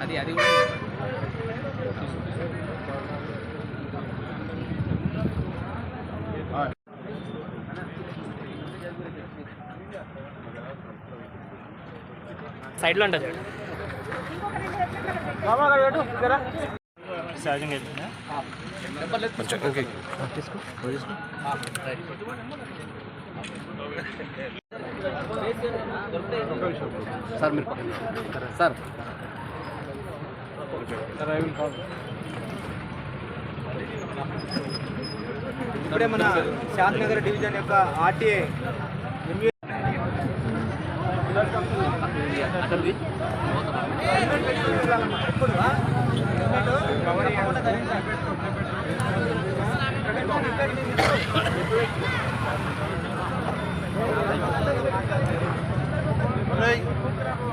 అది అది కూడా సైడ్లో ఉంటుంది అయిపోయిందా సార్ మీరు సార్. ఇప్పుడే మన శాంతినగర్ డివిజన్ యొక్క RTA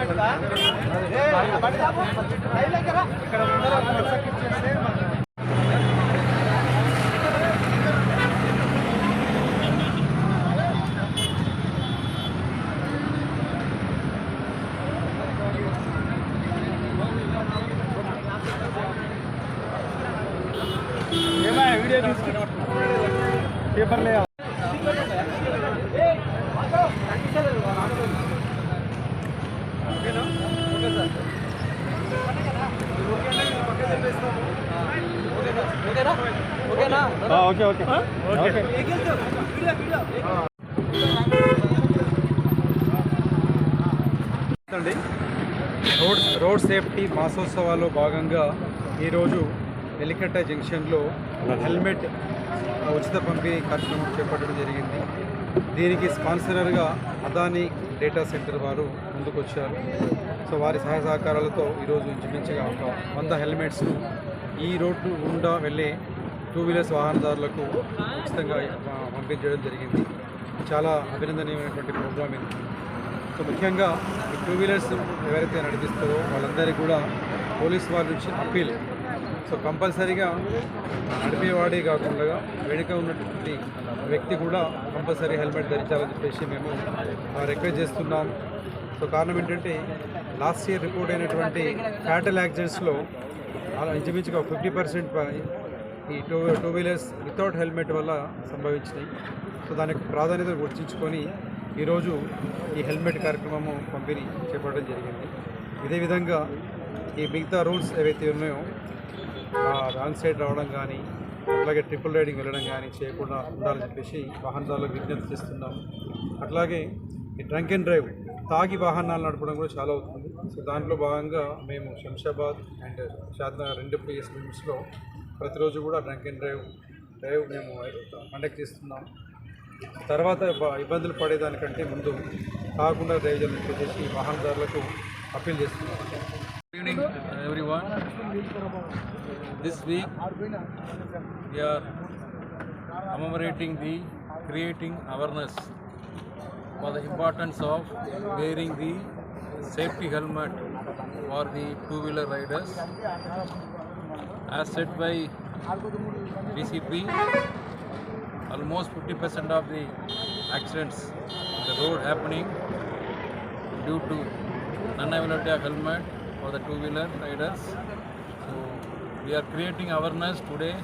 video okay okay. Okay. అండి. రోడ్ రోడ్ సేఫ్టీ మాసోత్సవాల్లో భాగంగా ఈరోజు ఎలికట్ట జంక్షన్లో హెల్మెట్ ఉచిత పంపిణీ కార్యక్రమం చేపట్టడం జరిగింది. దీనికి స్పాన్సరర్గా అదానీ డేటా సెంటర్ వారు ముందుకొచ్చారు. సో వారి సహాయ సహకారాలతో ఈరోజు ఇంచుమించుగా ఒక వంద హెల్మెట్స్ను ఈ రోడ్డు గుండా వెళ్ళే టూ వీలర్స్ వాహనదారులకు ఉచితంగా పంపించడం జరిగింది. చాలా అభినందనీయమైనటువంటి ప్రోగ్రామ్ ఇది. సో ముఖ్యంగా ఈ టూ వీలర్స్ ఎవరైతే నడిపిస్తారో వాళ్ళందరికీ కూడా పోలీస్ వారి నుంచి అప్పీల్. సో కంపల్సరీగా నడిపేవాడే కాకుండా వెనుక ఉన్నటువంటి వ్యక్తి కూడా కంపల్సరీ హెల్మెట్ ధరించాలని చెప్పేసి మేము రిక్వెస్ట్ చేస్తున్నాం. సో కారణం ఏంటంటే లాస్ట్ ఇయర్ రిపోర్ట్ అయినటువంటి ఫ్యాటల్ యాక్సిడెంట్స్లో ఇంచుమించుగా ఫిఫ్టీ పర్సెంట్ ఈ two two wheelers without helmet వల్ల సంభవించినాయి. సో దానికి ప్రాధాన్యత గుర్తించుకొని ఈరోజు ఈ హెల్మెట్ కార్యక్రమము పంపిణీ చేపట్టడం జరిగింది. ఇదే విధంగా ఈ మిగతా రూల్స్ ఏవైతే ఉన్నాయో రాంగ్ సైడ్ రావడం కానీ అట్లాగే ట్రిపుల్ రైడింగ్ వెళ్ళడం కానీ చేయకుండా ఉండాలని చెప్పేసి వాహనదారులకు విజ్ఞప్తి చేస్తున్నాం. అట్లాగే ఈ డ్రంక్ అండ్ డ్రైవ్ తాగి వాహనాలు నడపడం కూడా చాలా అవుతుంది. సో దాంట్లో భాగంగా మేము శంషాబాద్ అండ్ షాద్నగర్ రెండు ప్లేస్ లిమిట్స్లో ప్రతిరోజు కూడా డ్రంక్ అండ్ డ్రైవ్ డ్రైవ్ మేము కండక్ట్ చేస్తున్నాం. తర్వాత ఇబ్బందులు పడేదానికంటే ముందు కాకుండా దయచేయాలని చెప్పేసి వాహనదారులకు అప్పీల్ చేస్తున్నాం. Evening this week we are commemorating the creating awareness for the importance of wearing the safety helmet for the two wheeler riders As said by DCP, almost 50% of the accidents on the road happening due to non-availability of helmet for the two-wheeler riders. So we are creating awareness today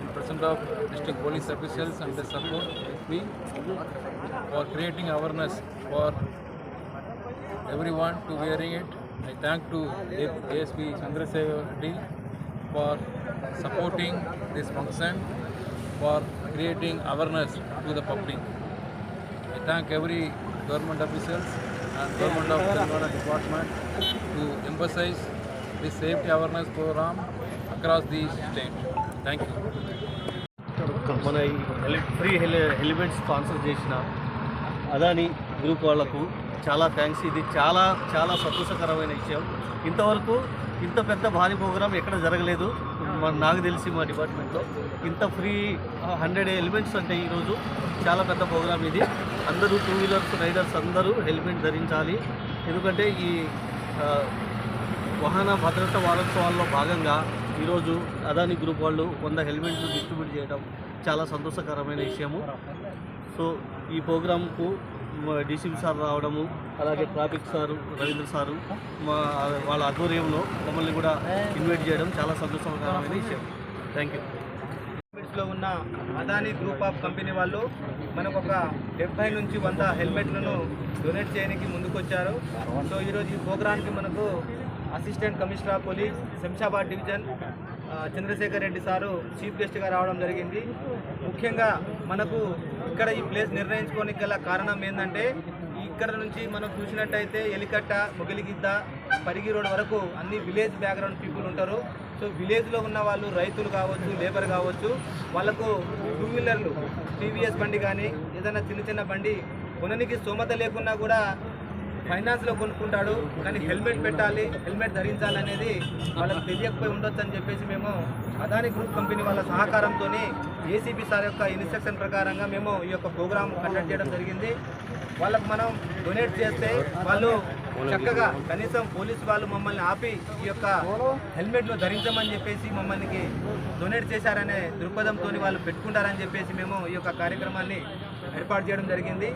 in presence of district police officials and the support SP for creating awareness for everyone to wearing it. I thank to ASP Chandrasekhar Reddy for supporting this function for creating awareness to the public. I thank every government officials and Government of Telangana Department to emphasize the safety awareness program across the state. Thank you. మన ఈ హెలి free హెలి helmet sponsor చేసిన Adani group వాళ్ళకు చాలా thanks ఇది చాలా చాలా సంతోషకరమైన విషయం. ఇంతవరకు ఇంత పెద్ద భారీ ప్రోగ్రాం ఎక్కడ జరగలేదు. నాకు తెలిసి మా డిపార్ట్మెంట్లో. ఇంత ఫ్రీ హండ్రెడ్ హెల్మెట్స్ అంటే ఈరోజు చాలా పెద్ద ప్రోగ్రాం ఇది. అందరూ టూ వీలర్స్ రైడర్స్ అందరూ హెల్మెట్ ధరించాలి. ఎందుకంటే ఈ వాహన భద్రత వారోత్సవాల్లో భాగంగా ఈరోజు అదాని గ్రూప్ వాళ్ళు వంద హెల్మెట్లు డిస్ట్రిబ్యూట్ చేయడం చాలా సంతోషకరమైన విషయము. సో ఈ ప్రోగ్రాంకు డీసీపీ సార్ రావడము అలాగే ట్రాఫిక్ సారు రవీంద్ర సారు మా వాళ్ళ ఆధ్వర్యంలో మమ్మల్ని కూడా ఇన్వైట్ చేయడం చాలా సంతోషకరమైన విషయం. థ్యాంక్ యూ లో ఉన్న అదానీ గ్రూప్ ఆఫ్ కంపెనీ వాళ్ళు మనకు ఒక డెబ్బై నుంచి వంద హెల్మెట్లను డొనేట్ చేయడానికి ముందుకొచ్చారు. సో ఈరోజు ఈ ప్రోగ్రాంకి మనకు assistant commissioner of police Shamshabad division Chandrasekhar Reddy sir chief గెస్ట్గా రావడం జరిగింది. ముఖ్యంగా మనకు ఇక్కడ ఈ ప్లేస్ నిర్ణయించుకోనికి గల కారణం ఏంటంటే ఇక్కడ నుంచి మనం చూసినట్టయితే ఎలికట్ట మొగిలిగిద్ద పరిగి రోడ్ వరకు అన్ని విలేజ్ బ్యాక్గ్రౌండ్ పీపుల్ ఉంటారు. సో విలేజ్లో ఉన్న వాళ్ళు రైతులు కావచ్చు లేబర్ కావచ్చు వాళ్ళకు టూ వీలర్లు టీవీఎస్ బండి కానీ ఏదైనా చిన్న చిన్న బండి కొననికి స్తోమత లేకున్నా కూడా ఫైనాన్స్లో కొనుక్కుంటాడు కానీ హెల్మెట్ పెట్టాలి హెల్మెట్ ధరించాలి అనేది వాళ్ళకి తెలియకపోయి ఉండొచ్చు అని చెప్పేసి మేము అదాని గ్రూప్ కంపెనీ వాళ్ళ సహకారంతో ఏసీబీ సార్ యొక్క ఇన్స్ట్రక్షన్ ప్రకారంగా మేము ఈ యొక్క ప్రోగ్రామ్ కండక్ట్ చేయడం జరిగింది. వాళ్ళకు మనం డొనేట్ చేస్తే వాళ్ళు చక్కగా కనీసం పోలీస్ వాళ్ళు మమ్మల్ని ఆపి ఈ యొక్క హెల్మెట్లు ధరించమని చెప్పేసి మమ్మల్ని డొనేట్ చేశారనే దృక్పథంతో వాళ్ళు పెట్టుకుంటారని చెప్పేసి మేము ఈ యొక్క కార్యక్రమాన్ని ఏర్పాటు చేయడం జరిగింది.